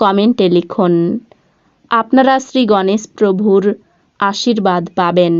কমেন্টে লিখুন, আপনারা শ্রী গণেশ প্রভুর আশীর্বাদ পাবেন।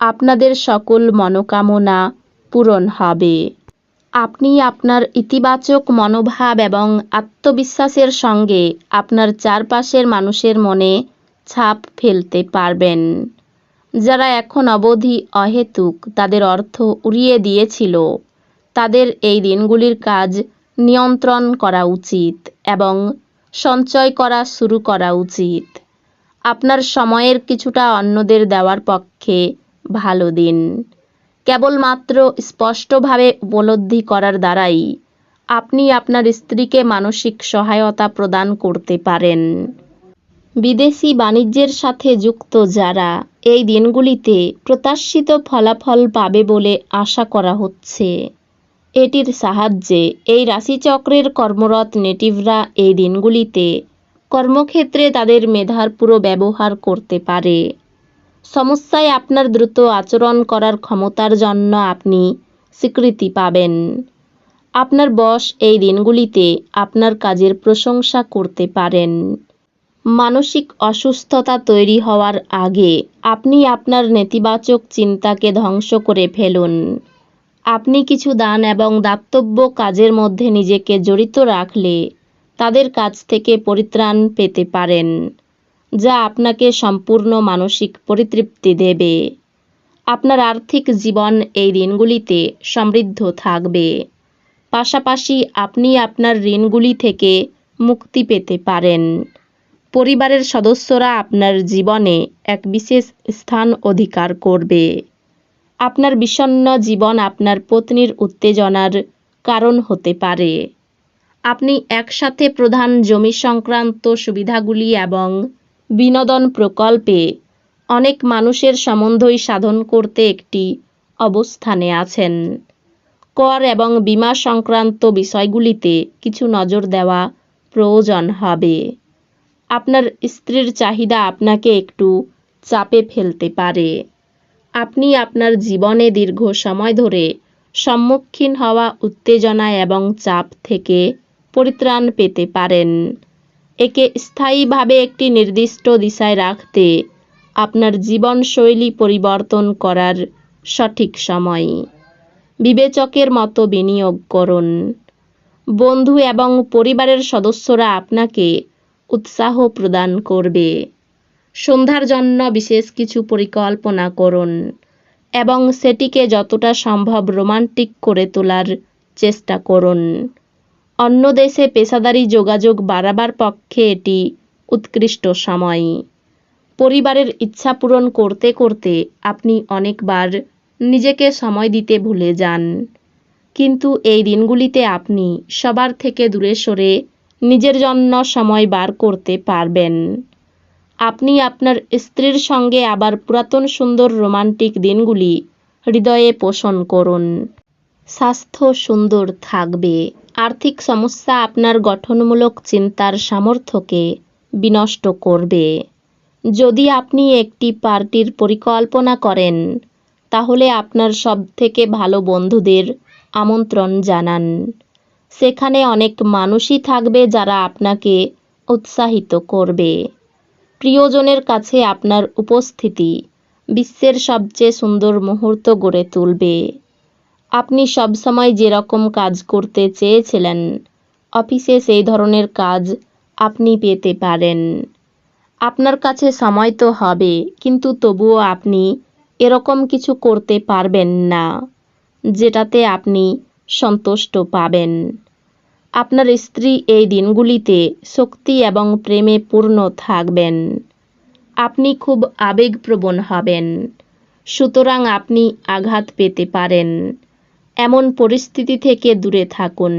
আপনাদের সকল মনোকামনা পূরণ হবে। আপনি আপনার ইতিবাচক মনোভাব এবং আত্মবিশ্বাসের সঙ্গে আপনার চারপাশের মানুষের মনে ছাপ ফেলতে পারবেন। যারা এখন অবধি অহেতুক তাদের অর্থ উড়িয়ে দিয়েছিল, তাদের এই দিনগুলির কাজ নিয়ন্ত্রণ করা উচিত এবং সঞ্চয় করা শুরু করা উচিত। আপনার সময়ের কিছুটা অন্যদের দেওয়ার পক্ষে ভালো দিন। কেবলমাত্র স্পষ্টভাবে উপলব্ধি করার দ্বারাই আপনি আপনার স্ত্রীকে মানসিক সহায়তা প্রদান করতে পারেন। বিদেশি বাণিজ্যের সাথে যুক্ত যারা এই দিনগুলিতে প্রত্যাশিত ফলাফল পাবে বলে আশা করা হচ্ছে। এটির সাহায্যে এই রাশিচক্রের কর্মরত নেটিভরা এই দিনগুলিতে কর্মক্ষেত্রে তাদের মেধার পুরো ব্যবহার করতে পারে। সমস্যায় আপনার দ্রুত আচরণ করার ক্ষমতার জন্য আপনি স্বীকৃতি পাবেন। আপনার বস এই দিনগুলিতে আপনার কাজের প্রশংসা করতে পারেন। মানসিক অসুস্থতা তৈরি হওয়ার আগে আপনি আপনার নেতিবাচক চিন্তাকে ধ্বংস করে ফেলুন। আপনি কিছু দান এবং দাতব্য কাজের মধ্যে নিজেকে জড়িত রাখলে তাদের কাছ থেকে পরিত্রাণ পেতে পারেন, যা আপনাকে সম্পূর্ণ মানসিক পরিতৃপ্তি দেবে। আপনার আর্থিক জীবন এই ঋণগুলিতে সমৃদ্ধ থাকবে। পাশাপাশি আপনি আপনার ঋণগুলি থেকে মুক্তি পেতে পারেন। পরিবারের সদস্যরা আপনার জীবনে এক বিশেষ স্থান অধিকার করবে। আপনার বিষণ্ন জীবন আপনার পত্নীর উত্তেজনার কারণ হতে পারে। আপনি একসাথে প্রধান জমি সংক্রান্ত সুবিধাগুলি এবং বিনোদন প্রকল্পে অনেক মানুষের সম্বন্ধই সাধন করতে একটি অবস্থানে আছেন। কর এবং বিমা সংক্রান্ত বিষয়গুলিতে কিছু নজর দেওয়া প্রয়োজন হবে। আপনার স্ত্রীর চাহিদা আপনাকে একটু চাপে ফেলতে পারে। আপনি আপনার জীবনে দীর্ঘ সময় ধরে সম্মুখীন হওয়া উত্তেজনা এবং চাপ থেকে পরিত্রাণ পেতে পারেন। একে স্থায়ীভাবে একটি নির্দিষ্ট দিশায় রাখতে আপনার জীবনশৈলী পরিবর্তন করার সঠিক সময়। বিবেচকের মতো বিনিয়োগ করুন। বন্ধু এবং পরিবারের সদস্যরা আপনাকে উৎসাহ প্রদান করবে। সন্ধ্যার জন্য বিশেষ কিছু পরিকল্পনা করুন এবং সেটিকে যতটা সম্ভব রোমান্টিক করে তোলার চেষ্টা করুন। অন্য দেশে পেশাদারি যোগাযোগ বাড়াবার পক্ষে এটি উৎকৃষ্ট সময়। পরিবারের ইচ্ছা পূরণ করতে করতে আপনি অনেকবার নিজেকে সময় দিতে ভুলে যান। কিন্তু এই দিনগুলিতে আপনি সবার থেকে দূরে সরে নিজের জন্য সময় বার করতে পারবেন। আপনি আপনার স্ত্রীর সঙ্গে আবার পুরাতন সুন্দর রোমান্টিক দিনগুলি হৃদয়ে পোষণ করুন। স্বাস্থ্য সুন্দর থাকবে। আর্থিক সমস্যা আপনার গঠনমূলক চিন্তার সামর্থ্যকে বিনষ্ট করবে। যদি আপনি একটি পার্টির পরিকল্পনা করেন, তাহলে আপনার সবথেকে ভালো বন্ধুদের আমন্ত্রণ জানান। সেখানে অনেক মানুষই থাকবে যারা আপনাকে উৎসাহিত করবে। প্রিয়জনের কাছে আপনার উপস্থিতি বিশ্বের সবচেয়ে সুন্দর মুহূর্ত গড়ে তুলবে। আপনি সবসময় যেরকম কাজ করতে চেয়েছিলেন, অফিসে সেই ধরনের কাজ আপনি পেতে পারেন। আপনার কাছে সময় তো হবে, কিন্তু তবুও আপনি এরকম কিছু করতে পারবেন না, যেটাতে আপনি সন্তুষ্ট পাবেন। আপনার স্ত্রী এই দিনগুলিতে শক্তি এবং প্রেমে পূর্ণ থাকবেন। আপনি খুব আবেগপ্রবণ হবেন। সুতরাং আপনি আঘাত পেতে পারেন। এমন পরিস্থিতি থেকে দূরে থাকুন।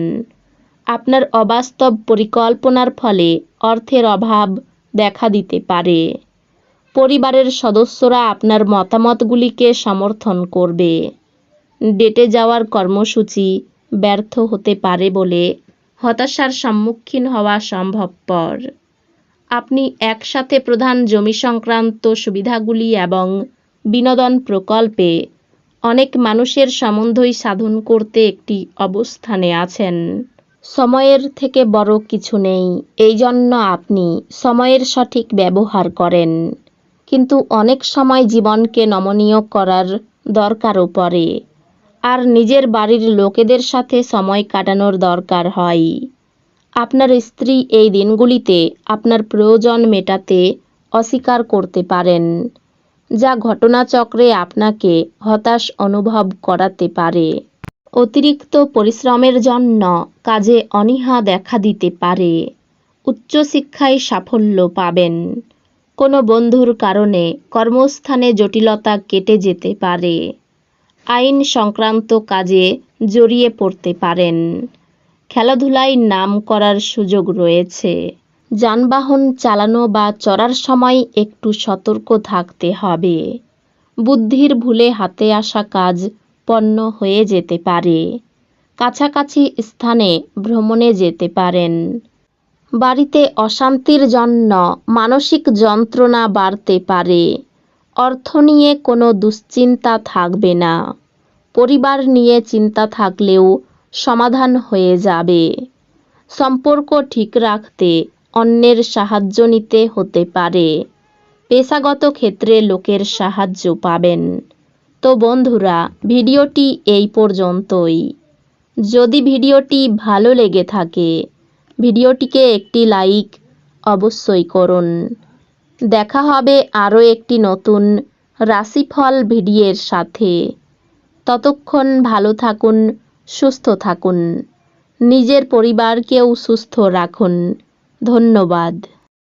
আপনার অবাস্তব পরিকল্পনার ফলে অর্থের অভাব দেখা দিতে পারে। পরিবারের সদস্যরা আপনার মতামতগুলিকে সমর্থন করবে। ডেটে যাওয়ার কর্মসূচি ব্যর্থ হতে পারে বলে হতাশার সম্মুখীন হওয়া সম্ভবপর। আপনি একসাথে প্রধান জমি সংক্রান্ত সুবিধাগুলি এবং বিনোদন প্রকল্পে অনেক মানুষের সম্বন্ধই সাধন করতে একটি অবস্থানে আছেন। সময়ের থেকে বড় কিছু নেই এই জন্য আপনি সময়ের সঠিক ব্যবহার করেন। কিন্তু অনেক সময় জীবনকে নমনীয় করার দরকারও পড়ে। আর নিজের বাড়ির লোকেদের সাথে সময় কাটানোর দরকার হয়। আপনার স্ত্রী এই দিনগুলিতে আপনার প্রয়োজন মেটাতে অস্বীকার করতে পারেন, যা ঘটনাচক্রে আপনাকে হতাশ অনুভব করাতে পারে। অতিরিক্ত পরিশ্রমের জন্য কাজে অনীহা দেখা দিতে পারে। উচ্চশিক্ষায় সাফল্য পাবেন। কোনো বন্ধুর কারণে কর্মস্থানে জটিলতা কেটে যেতে পারে। আইন সংক্রান্ত কাজে জড়িয়ে পড়তে পারেন। খেলাধুলায় নাম করার সুযোগ রয়েছে। যানবাহন চালানো বা চড়ার সময় একটু সতর্ক থাকতে হবে। বুদ্ধির ভুলে হাতে আসা কাজ পণ্য হয়ে যেতে পারে। কাছাকাছি স্থানে ভ্রমণে যেতে পারেন। বাড়িতে অশান্তির জন্য মানসিক যন্ত্রণা বাড়তে পারে। অর্থ নিয়ে কোনো দুশ্চিন্তা থাকবে না। পরিবার নিয়ে চিন্তা থাকলেও সমাধান হয়ে যাবে। সম্পর্ক ঠিক রাখতে অন্যের সাহায্য নিতে হতে পারে। পেশাগত ক্ষেত্রে লোকের সাহায্য পাবেন। তো বন্ধুরা, ভিডিওটি এই পর্যন্তই। যদি ভিডিওটি ভালো লেগে থাকে, ভিডিওটিকে একটি লাইক অবশ্যই করুন। দেখা হবে আরও একটি নতুন রাশিফল ভিডিওর সাথে। ততক্ষণ ভালো থাকুন, সুস্থ থাকুন। নিজের পরিবারকেও সুস্থ রাখুন। ধন্যবাদ।